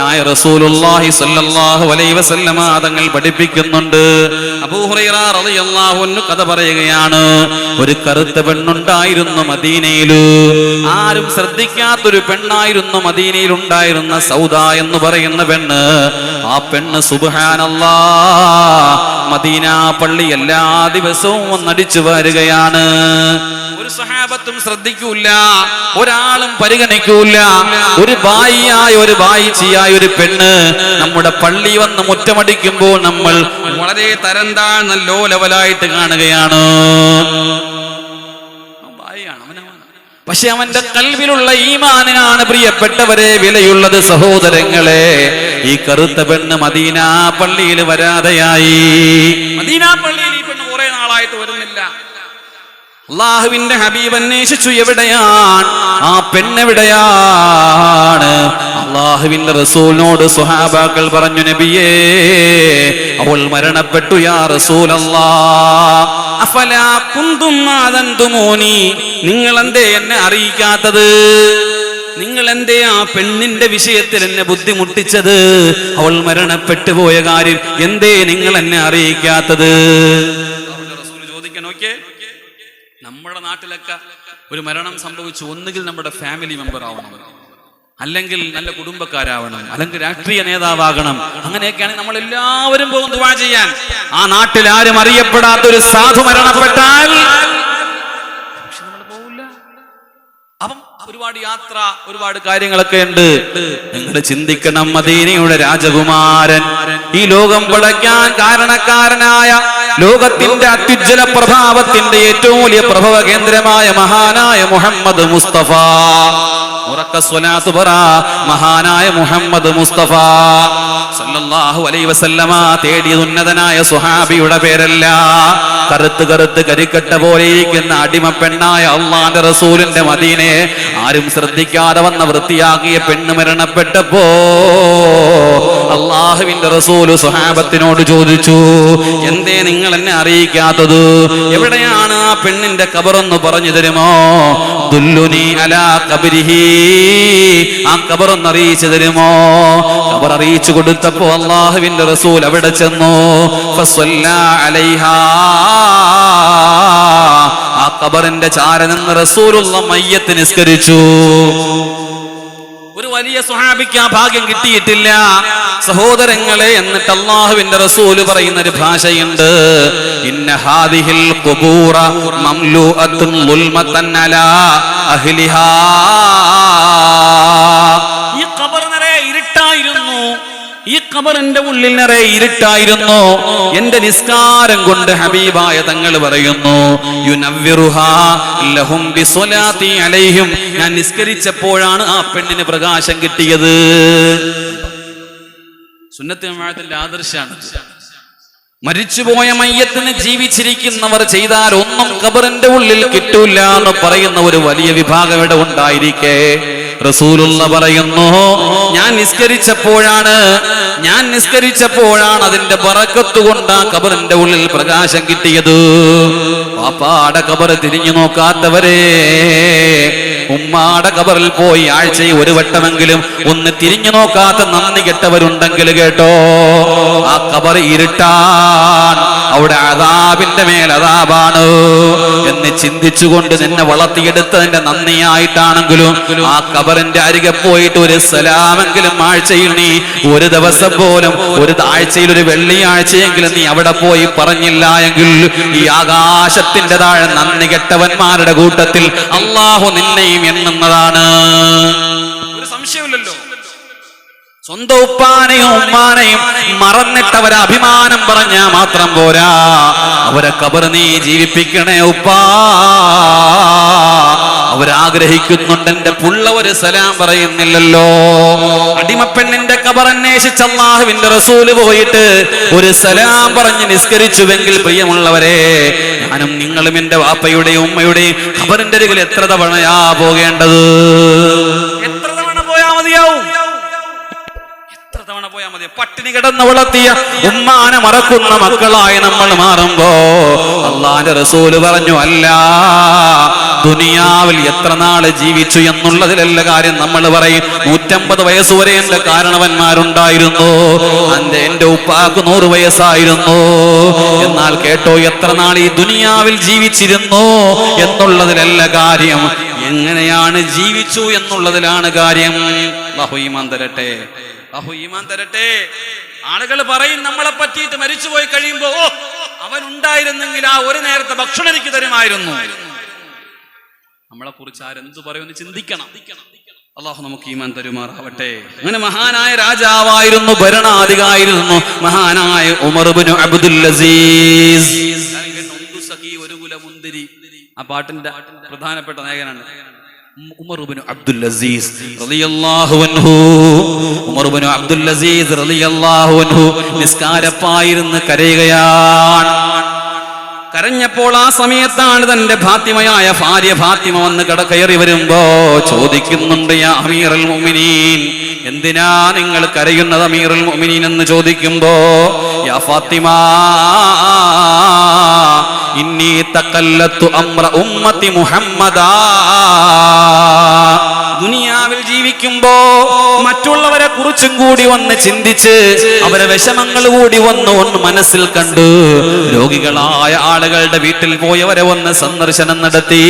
മഹാനായ റസൂലുള്ളാഹി സല്ലല്ലാഹു അലൈഹി വസല്ലമ തങ്ങൾ പഠിപ്പിക്കുന്നുണ്ട്. അബൂഹുറൈറ റളിയല്ലാഹു അൻഹു കഥ പറയുകയാണ് ഒരു കറുത്ത പെണ്ണുണ്ടായിരുന്നു മദീനയിൽ ആരും ശ്രദ്ധിക്കാത്തൊരു പെണ്ണായിരുന്നു മദീനയിൽ ഉണ്ടായിരുന്ന സൗദ എന്ന് പറയുന്ന പെണ്ണ്. ആ പെണ്ണ് സുബ്ഹാനല്ലാ മദീന പള്ളി എല്ലാ ദിവസവും വന്നടിച്ചു വരികയാണ്. ഒരു സഹാബത്തും ശ്രദ്ധിക്കൂല ഒരാളും പരിഗണിക്കൂല ഒരു ബായിയായ ഒരു ബായിച്ചിയായ ഒരു പെണ്ണ് നമ്മുടെ പള്ളി വന്ന് മുറ്റമടിക്കുമ്പോൾ നമ്മൾ വളരെ തരം താഴ്ന്ന ലോ ലെവലായിട്ട് കാണുകയാണ്. പക്ഷെ അവന്റെ കൽവിലുള്ള ഈമാനാണ് പ്രിയപ്പെട്ടവരെ വിലയുള്ളത് സഹോദരങ്ങളെ. ഈ കറുത്ത പെണ്ണ് മദീന പള്ളിയിൽ വരാതെയായി. മദീന പള്ളിയിൽ അള്ളാഹുവിന്റെ ഹബീബ് അന്വേഷിച്ചു എവിടെയാണ്? ആ പെണ്ണെവിടെയാണ് അള്ളാഹുവിന്റെ റസൂലിനോട് സുഹാബാക്കൾ പറഞ്ഞു നബിയേ അവൾ മരണപ്പെട്ടു യാ റസൂൽ അല്ലാതുമോനി നിങ്ങൾ എന്തേ എന്നെ അറിയിക്കാത്തത്? നിങ്ങൾ എന്തേ ആ പെണ്ണിന്റെ വിഷയത്തിൽ എന്നെ ബുദ്ധിമുട്ടിച്ചത്? അവൾ മരണപ്പെട്ടു പോയ കാര്യം എന്തേ നിങ്ങൾ എന്നെ അറിയിക്കാത്തത്? ചോദിക്കാൻ നോക്കിയേ നമ്മുടെ നാട്ടിലൊക്കെ ഒരു മരണം സംഭവിച്ചു ഒന്നുകിൽ നമ്മുടെ ഫാമിലി മെമ്പർ ആവണം അല്ലെങ്കിൽ നല്ല കുടുംബക്കാരാവണം അല്ലെങ്കിൽ രാഷ്ട്രീയ നേതാവാകണം. അങ്ങനെയൊക്കെയാണെങ്കിൽ നമ്മൾ എല്ലാവരും പോകും ദുവാ ചെയ്യാൻ. ആ നാട്ടിൽ ആരും അറിയപ്പെടാത്ത ഒരു സാധു മരണപ്പെട്ടാൽ പക്ഷെ നമ്മൾ പോവില്ല. അപ്പം ഒരുപാട് യാത്ര ഒരുപാട് കാര്യങ്ങളൊക്കെ ഉണ്ട്. നിങ്ങൾ ചിന്തിക്കണം മദീനയുടെ രാജകുമാരൻ. ഈ ലോകം പിടയ്ക്കാൻ കാരണക്കാരനായ ലോകത്തിന്റെ അത്യുജ്വല പ്രഭാവത്തിന്റെ ഏറ്റവും വലിയ പ്രഭവ കേന്ദ്രമായ മഹാനായ മുഹമ്മദ് മുസ്തഫ. മഹാനായ മുഹമ്മദ് മുസ്തഫ. സല്ലല്ലാഹു അലൈഹി വസല്ലമ തേടിയത് ഉന്നതനായ സുഹാബിയുടെ പേരല്ല. കറുത്ത് കറുത്ത് കരിക്കട്ട പോലെ ഇരിക്കുന്ന അടിമ പെണ്ണായ അള്ളാന്റെ റസൂലിന്റെ മദീനെ ആരും ശ്രദ്ധിക്കാതെ വന്ന വൃത്തിയാക്കിയ പെണ്ണ് മരണപ്പെട്ടപ്പോ അള്ളാഹുവിന്റെ റസൂൽ സുഹാബത്തിനോട് ചോദിച്ചു എന്തേ നിങ്ങൾ എന്നെ അറിയിക്കാത്തത്? എവിടെയാണ് ആ പെണ്ണിന്റെ കബറൊന്ന് പറഞ്ഞു തരുമോ? ദുല്ലുനി അലാ കബരിഹി ആ കബറൊന്ന് അറിയിച്ചു തരുമോ? കബർ അറിയിച്ചു കൊടുത്തപ്പോ അള്ളാഹുവിന്റെ റസൂൽ അവിടെ ചെന്നു. അലൈഹാ. ആ കബറിന്റെ ചാരനെന്ന് റസൂലുള്ള മയ്യത്ത് നിസ്കരിച്ചു. വലിയ സുഹാബിക്ക് ആ ഭാഗ്യം കിട്ടിയിട്ടില്ല. സഹോദരങ്ങളെ എന്നിട്ട് അള്ളാഹുവിന്റെ റസൂൽ പറയുന്ന ഒരു ഭാഷയുണ്ട്. ഇന്ന ഹാദിഹിൽ അഹ്ലിഹാ. ഈ ഖബർ ഇരുട്ടായിരുന്നു ഈ കബറിന്റെ ഉള്ളിൽ നിറയെ ഇരുട്ടായിരുന്നു. എന്റെ നിസ്കാരം കൊണ്ട് ഹബീബായ തങ്ങൾ പറയുന്നു അലൈഹിം. ഞാൻ നിസ്കരിച്ചപ്പോഴാണ് ആ പെണ്ണിന് പ്രകാശം കിട്ടിയത്. സുന്നത്തിന്റെ ആദർശാണ്. മരിച്ചുപോയ മയ്യത്തിന് ജീവിച്ചിരിക്കുന്നവർ ചെയ്താൽ ഒന്നും ഖബറിന്റെ ഉള്ളിൽ കിട്ടൂല എന്ന് പറയുന്ന ഒരു വലിയ വിഭാഗം ഇവിടെ ഉണ്ടായിരിക്കെ. റസൂലുള്ള പറയുന്നു ഞാൻ നിസ്കരിച്ചപ്പോഴാണ് ഞാൻ നിസ്കരിച്ചപ്പോഴാണ് അതിന്റെ ബറക്കത്ത് കൊണ്ട് ആ കബറിന്റെ ഉള്ളിൽ പ്രകാശം കിട്ടിയത്. പാപ്പാട കബർ തിരിഞ്ഞു നോക്കാത്തവരെ ഉമ്മാടെ കബറിൽ പോയി ആഴ്ചയിൽ ഒരു വട്ടമെങ്കിലും ഒന്ന് തിരിഞ്ഞു നോക്കാത്ത നന്ദി കെട്ടവരുണ്ടെങ്കിൽ കേട്ടോ ആ കബർ ഇരുട്ടാൻ അവിടെ അതാബിന്റെ മേൽ അതാബാണ് എന്ന് ചിന്തിച്ചുകൊണ്ട് നിന്നെ വളർത്തിയെടുത്തതിന്റെ നന്ദിയായിട്ടാണെങ്കിലും ആ കബറിന്റെ അരികെ പോയിട്ട് ഒരു സലാമെങ്കിലും ആഴ്ചയിൽ നീ ഒരു ദിവസം പോലും ഒരു ആഴ്ചയിൽ ഒരു വെള്ളിയാഴ്ചയെങ്കിലും നീ അവിടെ പോയി പറഞ്ഞില്ല എങ്കിൽ ഈ ആകാശത്തിന്റെ താഴെ നന്ദി കെട്ടവന്മാരുടെ കൂട്ടത്തിൽ അള്ളാഹു നിന്നെയും എണ്ണുന്നതാണ്. ഒരു സംശയമില്ലല്ലോ സ്വന്തം ഉപ്പാനെയും ഉമ്മാനെയും മറന്നിട്ട് അവരെ അഭിമാനം പറഞ്ഞാ മാത്രം പോരാ. അവരെ കബർ നീ ജീവിപ്പിക്കണേ ഉപ്പാ. അവരാഗ്രഹിക്കുന്നുണ്ട് എന്റെ പുള്ള ഒരു സലാം പറയുന്നില്ലല്ലോ. അടിമപ്പെണ്ണിന്റെ കബർ അന്വേഷിച്ച അള്ളാഹുവിന്റെ റസൂൽ പോയിട്ട് ഒരു സലാം പറഞ്ഞ് നിസ്കരിച്ചുവെങ്കിൽ പ്രിയമുള്ളവരെ ഞാനും നിങ്ങളും എന്റെ വാപ്പയുടെയും ഉമ്മയുടെയും കബറിന്റെ അരികിൽ എത്ര തവണയാ പോകേണ്ടത്? എത്ര തവണ പോയാ മതിയാവും? പട്ടിണി കിടന്ന് വളർത്തിയ ഉമ്മാനെ മറക്കുന്ന മക്കളായി നമ്മൾ മാറുമ്പോ അള്ളാന്റെ റസൂൽ പറഞ്ഞു അല്ല ദുനിയാവിൽ എത്ര നാൾ ജീവിച്ചു എന്നുള്ളതിലല്ല കാര്യം നമ്മൾ പറയും. നൂറ്റമ്പത് വയസ്സ് വരെ എന്റെ കാരണവന്മാരുണ്ടായിരുന്നു. അന്റെ എന്റെ ഉപ്പാക്ക് നൂറ് വയസ്സായിരുന്നു. എന്നാൽ കേട്ടോ എത്ര നാൾ ഈ ദുനിയാവിൽ ജീവിച്ചിരുന്നു എന്നുള്ളതിലല്ല കാര്യം. എങ്ങനെയാണ് ജീവിച്ചു എന്നുള്ളതിലാണ് കാര്യം. ഈമാൻ തരട്ടെ. അല്ലാഹു ഈമാൻ തരട്ടെ. ആളുകൾ പറയും നമ്മളെ പറ്റിയിട്ട് മരിച്ചുപോയി കഴിയുമ്പോ ഓ അവൻ ഉണ്ടായിരുന്നെങ്കിൽ ആ ഒരു നേരത്തെ ഭക്ഷണം എനിക്ക് തരുമായിരുന്നു. നമ്മളെ കുറിച്ച് ആരെന്ത് പറയുമെന്ന് ചിന്തിക്കണം. അള്ളാഹു നമുക്ക് ഈമാൻ തരുമാറാവട്ടെ. അങ്ങനെ മഹാനായ രാജാവായിരുന്നു ഭരണാധികായിരുന്നു മഹാനായ ഉമർബിനു അബ്ദുൽ അസീസ് ഒരു കുലമുന്തിരി. ആ പാട്ടിന്റെ പ്രധാനപ്പെട്ട നായകനാണ്. അബ്ദുൽ അസീസ് അബ്ദുൽ അസീസ് നിസ്കാരപ്പായിരുന്ന് കരയുകയാണ്. കരഞ്ഞപ്പോൾ ആ സമയത്താണ് തന്റെ ഭാത്യമയായ ഭാര്യ ഭാത്തിമ വന്ന് കട കയറി വരുമ്പോ ചോദിക്കുന്നുണ്ട് അമീറൽ മുഅ്മിനീൻ എന്തിനാ നിങ്ങൾ കരയുന്നത് അമീറുൽ മുഅ്മിനീൻ? എന്ന് ചോദിക്കുമ്പോ ഫാത്തിമ ഇന്നി മുഹമ്മദ ദുനിയാവിൽ ജീവിക്കുമ്പോ മറ്റുള്ളവരെ കുറിച്ചും കൂടി ഒന്ന് ചിന്തിച്ച് അവരെ വിഷമങ്ങൾ കൂടി വന്ന് ഒന്ന് മനസ്സിൽ കണ്ട് രോഗികളായ ആളുകളുടെ വീട്ടിൽ പോയി അവരെ ഒന്ന് സന്ദർശനം നടത്തി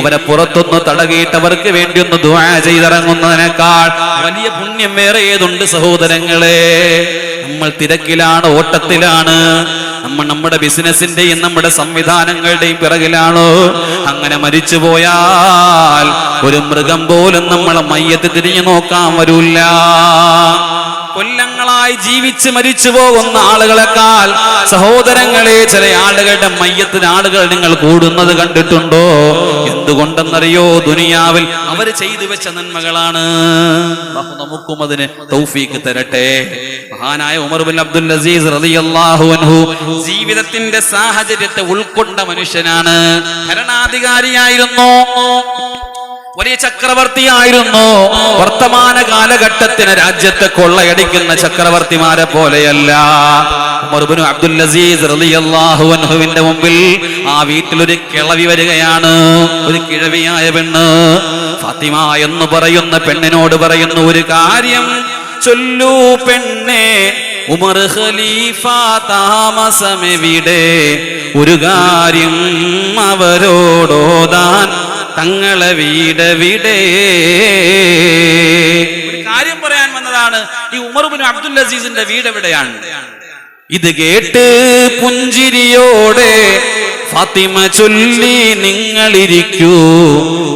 അവരെ പുറത്തൊന്ന് തടകിയിട്ടവർക്ക് വേണ്ടി ഒന്ന് ദുആ ചെയ്തിറങ്ങുന്നതിനേക്കാൾ വലിയ പുണ്യം വേറെ ഏതുണ്ട് സഹോദരങ്ങളെ? നമ്മൾ തിരക്കിലാണ് ഓട്ടത്തിലാണ്. നമ്മൾ നമ്മുടെ ബിസിനസിന്റെയും നമ്മുടെ സംവിധാനങ്ങളുടെയും പിറകിലാണോ? അങ്ങനെ മരിച്ചു പോയാൽ ഒരു മൃഗം പോലും നമ്മളെ മയ്യത്ത് തിരിഞ്ഞു നോക്കാൻ വരൂല്ല. കൊല്ലങ്ങളായി ജീവിച്ച് മരിച്ചു പോകുന്ന ആളുകളെക്കാൾ സഹോദരങ്ങളെ ചില ആളുകളുടെ മയ്യത്തിന് ആളുകൾ നിങ്ങൾ കൂടുന്നത് കണ്ടിട്ടുണ്ടോ? എന്തുകൊണ്ടെന്നറിയോ? ദുനിയാവിൽ അവർ ചെയ്തു വെച്ച നന്മകളാണ്. നമുക്കും അതിന് തൗഫീക്ക് തരട്ടെ. മഹാനായ ഉമർ ബിൻ അബ്ദുൽ അസീസ് റളിയല്ലാഹു അൻഹു ജീവിതത്തിന്റെ സാഹചര്യത്തെ ഉൾക്കൊണ്ട മനുഷ്യനാണ്. ഭരണാധികാരിയായിരുന്നു. വലിയ ചക്രവർത്തിയായിരുന്നു. വർത്തമാന കാലഘട്ടത്തിന് രാജ്യത്തെ കൊള്ളയടിക്കുന്ന ചക്രവർത്തിമാരെ പോലെയല്ല. അൻഹുവിന്റെ മുമ്പിൽ ആ വീട്ടിലൊരു കിളവി വരികയാണ്. ഒരു കിഴവിയായ പെണ്ണ്. ഫാത്തിമ എന്ന് പറയുന്ന പെണ്ണിനോട് പറയുന്ന ഒരു കാര്യം ചൊല്ലൂ പെണ്ണെ ഉമർ ഖലീഫ താമസമെവിടെ ഒരു കാര്യം അവരോടോതാൻ തങ്ങളെ വീട് വിടെ. ഒരു കാര്യം പറയാൻ വന്നതാണ് ഈ ഉമർബിൻ അബ്ദുൽ അസീസിന്റെ വീട് എവിടെയാണ്? ഇത് കേട്ട് പുഞ്ചിരിയോടെ ഫാത്തിമ ചൊല്ലി നിങ്ങളിരിക്കൂ.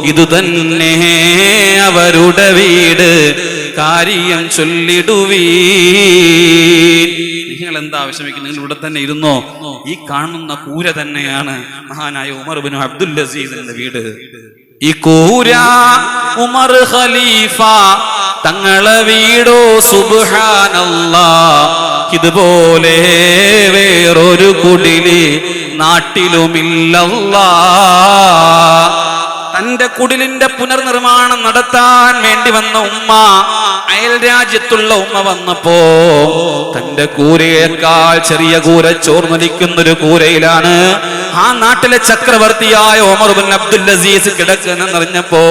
ഇത് തന്നെ അവരുടെ വീട്. കാര്യം ചൊല്ലിടുവീ നിങ്ങൾ എന്താ വിഷമിക്കുന്നത് നിങ്ങൾ ഇവിടെ തന്നെ ഇരുന്നോ? ഈ കാണുന്ന കൂര തന്നെയാണ് മഹാനായ ഉമർ ബിൻ അബ്ദുൽ അസീസിന്റെ വീട്. ഈ കൂര ഉമർ ഖലീഫ തങ്ങളെ വീടോ സുബ്ഹാനല്ലാ. ഇതുപോലെ വേറൊരു കുടിലി നാട്ടിലുമില്ലല്ലാ. തന്റെ കുടിലിന്റെ പുനർനിർമ്മാണം നടത്താൻ വേണ്ടി വന്ന ഉമ്മ അയൽ രാജ്യത്തുള്ള ഉമ്മ വന്നപ്പോ തന്റെ കൂരയേക്കാൾ ചെറിയ കൂര ചോർന്നൊലിക്കുന്ന ഒരു കൂരയിലാണ്. ആ നാട്ടിലെ ചക്രവർത്തിയായ ഒമർ ബിൻ അബ്ദുൽ അസീസ് കിടക്കുന്നറിഞ്ഞപ്പോ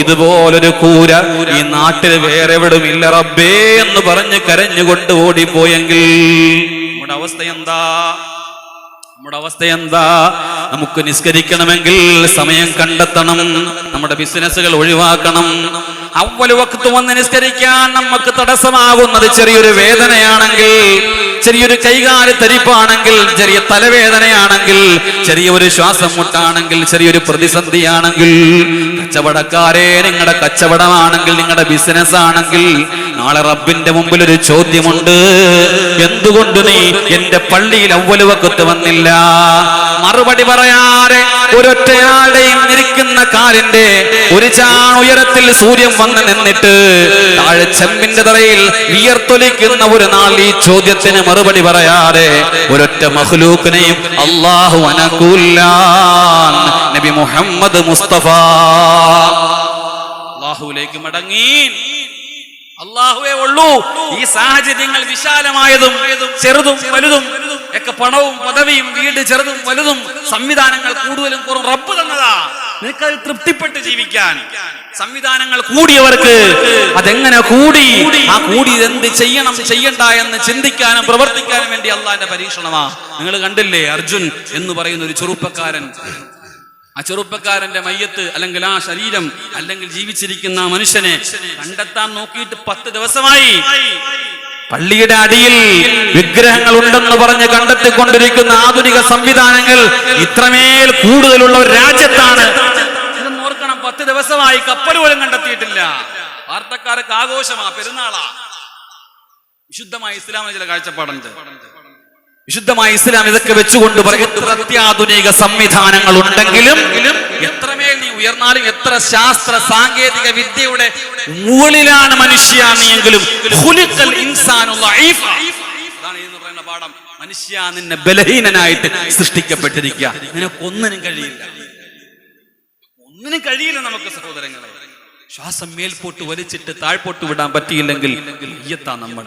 ഇതുപോലൊരു കൂര ഈ നാട്ടിൽ വേറെ എവിടുമില്ല റബ്ബേ എന്ന് പറഞ്ഞ് കരഞ്ഞുകൊണ്ട് ഓടിപ്പോയെങ്കിൽ നമ്മുടെ അവസ്ഥ എന്താ? നമ്മുടെ അവസ്ഥ എന്താ? നമുക്ക് നിസ്കരിക്കണമെങ്കിൽ സമയം കണ്ടെത്തണം. നമ്മുടെ ബിസിനസ്സുകൾ ഒഴിവാക്കണം. അവൽ വക്കത്ത് വന്ന് നിസ്കരിക്കാൻ നമുക്ക് തടസ്സമാകുന്നത് ചെറിയൊരു വേദനയാണെങ്കിൽ ചെറിയൊരു കൈകാൽ തരിപ്പാണെങ്കിൽ ചെറിയ തലവേദനയാണെങ്കിൽ ചെറിയൊരു ശ്വാസം മുട്ടാണെങ്കിൽ ചെറിയൊരു പ്രതിസന്ധിയാണെങ്കിൽ കച്ചവടക്കാരെ നിങ്ങളുടെ കച്ചവടമാണെങ്കിൽ നിങ്ങളുടെ ബിസിനസ് ആണെങ്കിൽ നാളെ റബ്ബിന്റെ മുമ്പിൽ ഒരു ചോദ്യമുണ്ട്. എന്തുകൊണ്ട് നീ എന്റെ പള്ളിയിൽ അവലുവക്കത്ത് വന്നില്ല? മറുപടി പറയാതെ ഒരൊറ്റയാളുടെയും നിൽക്കുന്ന കാലിന്റെ ഒരു ചാൺ ഉയരത്തിൽ സൂര്യൻ വന്ന് നിന്നിട്ട് താഴെ ചെമ്പിന്റെ തറയിൽ വിയർത്തൊലിക്കുന്ന ഒരു നാൾ ഈ ചോദ്യത്തിന് മറുപടി പറയാതെ ഒരൊറ്റ മഹ്ലൂക്കിനെയും അള്ളാഹു അനക്കൂല്ല നബി മുഹമ്മദ് മുസ്തഫ. അള്ളാഹുലേക്ക് മടങ്ങി. അള്ളാഹുവേ ഉള്ളൂ. ഈ സാഹചര്യങ്ങൾ വിശാലമായതും ചെറുതും വലുതും ഒക്കെ പണവും പദവിയും വീട് ചെറുതും വലുതും സംവിധാനങ്ങൾ കൂടുതലും കുറവും റബ്ബ് തന്നതാ. നിനക്കത് തൃപ്തിപ്പെട്ട് ജീവിക്കാൻ. സംവിധാനങ്ങൾ കൂടിയവർക്ക് അതെങ്ങനെ കൂടി? ആ കൂടി എന്ത് ചെയ്യണം ചെയ്യണ്ട എന്ന് ചിന്തിക്കാനും പ്രവർത്തിക്കാനും വേണ്ടി അള്ളാന്റെ പരീക്ഷണമാ. നിങ്ങൾ കണ്ടില്ലേ അർജുൻ എന്ന് പറയുന്ന ഒരു ചെറുപ്പക്കാരൻ? ആ ചെറുപ്പക്കാരന്റെ മയ്യത്ത് അല്ലെങ്കിൽ ആ ശരീരം അല്ലെങ്കിൽ ജീവിച്ചിരിക്കുന്ന മനുഷ്യനെ കണ്ടെത്താൻ നോക്കിയിട്ട് പത്ത് ദിവസമായി. പള്ളിയുടെ അടിയിൽ വിഗ്രഹങ്ങൾ ഉണ്ടെന്ന് പറഞ്ഞ് കണ്ടെത്തിക്കൊണ്ടിരിക്കുന്ന ആധുനിക സംവിധാനങ്ങൾ ഇത്രമേൽ കൂടുതലുള്ള ഒരു രാജ്യത്താണ്. ഓർക്കണം പത്ത് ദിവസമായി കപ്പൽ പോലും കണ്ടെത്തിയിട്ടില്ല. വാർത്തക്കാർക്ക് ആഘോഷമാ പെരുന്നാളാ. വിശുദ്ധമായ ഇസ്ലാമിന് ചില കാഴ്ചപ്പാടുണ്ട്. വിശുദ്ധമായ ഇസ്ലാം ഇതൊക്കെ വെച്ചുകൊണ്ട് പറയും അത്യാധുനിക സംവിധാനങ്ങൾ ഉണ്ടെങ്കിലും ഉയർന്നാലും എത്ര ശാസ്ത്ര സാങ്കേതിക വിദ്യയുടെ മുകളിലാണ് മനുഷ്യ നീയെങ്കിലും ഖുലിഖൽ ഇൻസാനു ളഈഫ. അതാണ് എന്ന് പറയുന്ന പാഠം. മനുഷ്യ നിന്നെ ബലഹീനനായിട്ട് സൃഷ്ടിക്കപ്പെട്ടിരിക്കുക. നിനക്കൊന്നിനും കഴിയില്ല. ഒന്നിനും കഴിയില്ല നമുക്ക് സഹോദരങ്ങളെ. ശ്വാസം മേൽപോട്ട് വലിച്ചിട്ട് താഴ്പോട്ട് വിടാൻ പറ്റിയില്ലെങ്കിൽ നമ്മൾ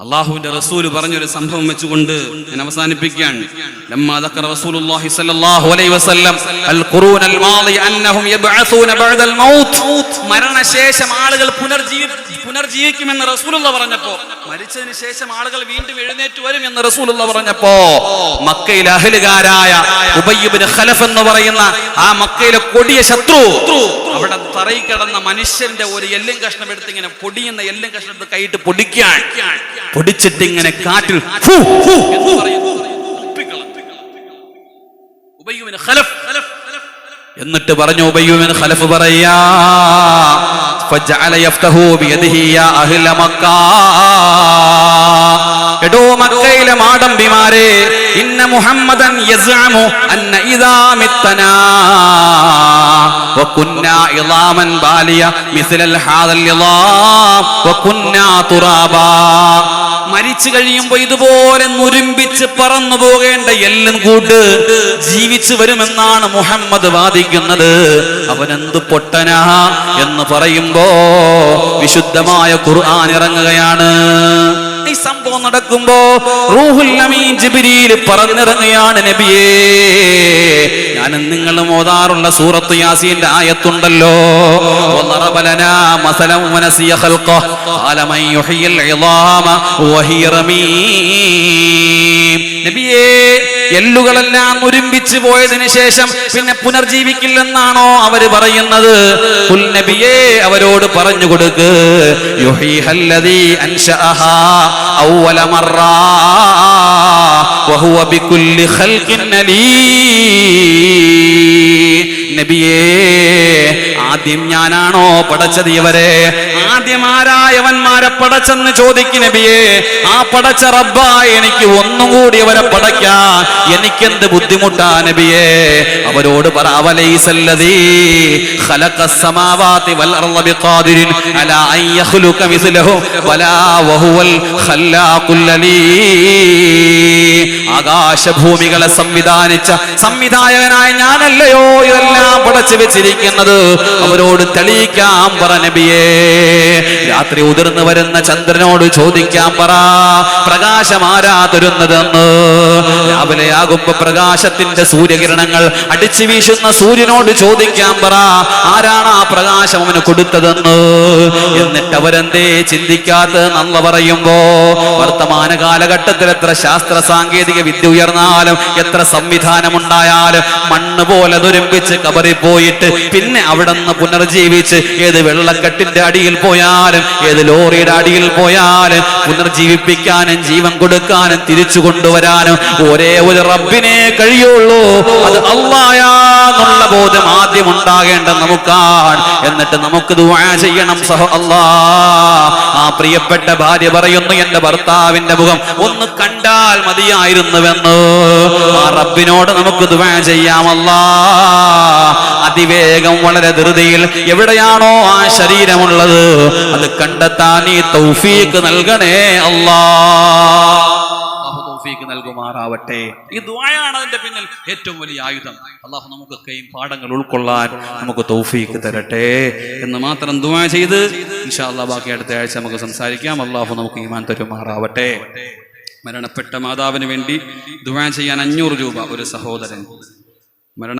അള്ളാഹുവിന്റെ റസൂല് പറഞ്ഞൊരു സംഭവം വെച്ചുകൊണ്ട് ഞാൻ അവസാനിപ്പിക്കുകയാണ് ലമ്മാ ذكر رسول الله صلى الله عليه وسلم القرون الماضي انهم يبعثون بعد الموت മരണശേഷം ആളുകൾ പുനർജീവി പുനർജീവിക്കുമെന്ന് റസൂലുള്ള പറഞ്ഞപ്പോ മരിച്ചതിന് ശേഷം ആളുകൾ വീണ്ടും എഴുന്നേറ്റ് വരും എന്ന് റസൂലുള്ള പറഞ്ഞപ്പോ മക്കയിലെ അഹലുകാരായ ഉബയ്യബിന് ഖലഫ് എന്ന് പറയുന്ന ആ മക്കയിലെ കൊടിയ ശത്രു അവിടെ തറയിൽ കിടന്ന മനുഷ്യന്റെ ഒരു എല്ലും കഷ്ണം എടുത്ത് ഇങ്ങനെ പൊടിയുന്ന എല്ലും കഷ്ണം എടുത്ത് കൈയിട്ട് പൊടിക്കാൻ പൊടിച്ചിട്ട് ഇങ്ങനെ കാറ്റിൽ എന്നിട്ട് പറഞ്ഞു ഉപയ്യൂമിന് ഖലഫ് പറയാ എടോ മാടമ്പിമാരെ ഇന്ന മുഹമ്മദൻ യസ്അമു അന്ന ഇദാ മിത്തന. വകുന്ന ഇളാമൻ ബാലിയ മിസ്ലൽ ഹാദൽ ഇളാം വകുന്ന തുറാബ. മരിച്ചു കഴിയുമ്പോൾ ഇതുപോലെ നുരുമ്പിച്ച് പറന്നു പോകേണ്ട എല്ലും കൂട്ട് ജീവിച്ചു വരുമെന്നാണ് മുഹമ്മദ് വാദിക്കുന്നത്. അവനെന്ത് പൊട്ടനാ എന്ന് പറയുമ്പോ വിശുദ്ധമായ ഖുർആൻ ഇറങ്ങുകയാണ്. ഈ സംഭവം നടക്കുമ്പോ റൂഹുല്ലമീൻ പറഞ്ഞിറങ്ങുകയാണ് നബിയേ. ഞാൻ നിങ്ങൾ മോതാറുള്ള സൂറത്ത് യാസീന്റെ ആയത്തുണ്ടല്ലോ. നബിയേ എല്ലുകളെല്ലാം ഒരുമ്പിച്ച് പോയതിനു ശേഷം പിന്നെ പുനർജീവിക്കില്ലെന്നാണോ അവർ പറയുന്നത്? നബിയേ അവരോട് പറഞ്ഞു കൊടുക്ക്. നബിയേ ആദ്യം ഞാനാണോ പടച്ചത് ഇവരെ? ആദ്യം ആരായവന്മാരെ പടച്ചെന്ന് ചോദിക്കും നബിയേ ആ പടച്ച റബ്ബായ എനിക്ക് ഒന്നും കൂടി അവരെ പടയ്ക്കാൻ എനിക്കെന്ത് ബുദ്ധിമുട്ടാ നബിയേ? അവരോട് വൽ വലാ വഹുവൽ ഖല്ലാഖുൽ ആകാശഭൂമികളെ സംവിധാനിച്ച സംവിധായകനായ ഞാനല്ലയോ ഇതെല്ലാം പടച്ചു വെച്ചിരിക്കുന്നത്? അവരോട് തെളിയിക്കാൻ പറ നബിയേ. രാത്രി ഉതിർന്നു വരുന്ന ചന്ദ്രനോട് ചോദിക്കാൻ പറ പ്രകാശം ആരാ തരുന്നതെന്ന്. രാവിലെ ആകുമ്പോ പ്രകാശത്തിന്റെ സൂര്യകിരണങ്ങൾ അടിച്ചു വീശുന്ന സൂര്യനോട് ചോദിക്കാൻ പറ ആരാണ് ആ പ്രകാശം അവന് കൊടുത്തതെന്ന്. എന്നിട്ട് അവരെന്തേ ചിന്തിക്കാത്ത നന്ന പറയുമ്പോ വർത്തമാന കാലഘട്ടത്തിൽ എത്ര ശാസ്ത്ര സാങ്കേതിക വിദ്യ ഉയർന്നാലും എത്ര സംവിധാനമുണ്ടായാലും മണ്ണ് പോലെ ദുരമ്പിച്ച് കബറി പോയിട്ട് പിന്നെ അവിടെ നിന്ന് പുനർജീവിച്ച് ഏത് വെള്ളക്കെട്ടിന്റെ അടിയിൽ പോയാലും ഏത് ലോറിയുടെ അടിയിൽ പോയാലും പുനർജീവിപ്പിക്കാനും ജീവൻ കൊടുക്കാനും തിരിച്ചു കൊണ്ടുവരാനും ഒരേ ഒരു റബ്ബിനെ കഴിയുള്ളൂ. അത് അള്ളായാന്നുള്ള ബോധം ആദ്യം ഉണ്ടാകേണ്ട നമുക്കാണ്. എന്നിട്ട് നമുക്ക് ദുആ ചെയ്യണം സഹ അല്ലാ ആ പ്രിയപ്പെട്ട ഭാര്യ പറയുന്നു എന്റെ ഭർത്താവിന്റെ മുഖം ഒന്ന് കണ്ടാൽ മതിയായിരുന്നുവെന്ന്. ആ റബ്ബിനോട് നമുക്ക് ദുആ ചെയ്യാമല്ലാ അതിവേഗം വളരെ ധൃതിയിൽ എവിടെയാണോ ആ ശരീരമുള്ളത്. അത് കണ്ടെത്താൻ ഈ തൗഫീക്ക് നൽകണേ അല്ലാ. തൗഫീക്ക് നൽകുമാറാവട്ടെ. ഈ ദുആയാണ് അതിന്റെ പിന്നിൽ ഏറ്റവും വലിയ ആയുധം. അള്ളാഹു നമുക്കൊക്കെയും പാഠങ്ങൾ ഉൾക്കൊള്ളാൻ നമുക്ക് തൗഫീക്ക് തരട്ടെ എന്ന് മാത്രം ദുആ ചെയ്ത് ഇൻഷാല്ലാ ബാക്കി അടുത്ത ആഴ്ച നമുക്ക് സംസാരിക്കാം. അള്ളാഹു നമുക്ക് ഈമാൻ തരുമാറാവട്ടെ. മരണപ്പെട്ട മാതാവിന് വേണ്ടി ദുആ ചെയ്യാൻ അഞ്ഞൂറ് രൂപ ഒരു സഹോദരൻ. മരണ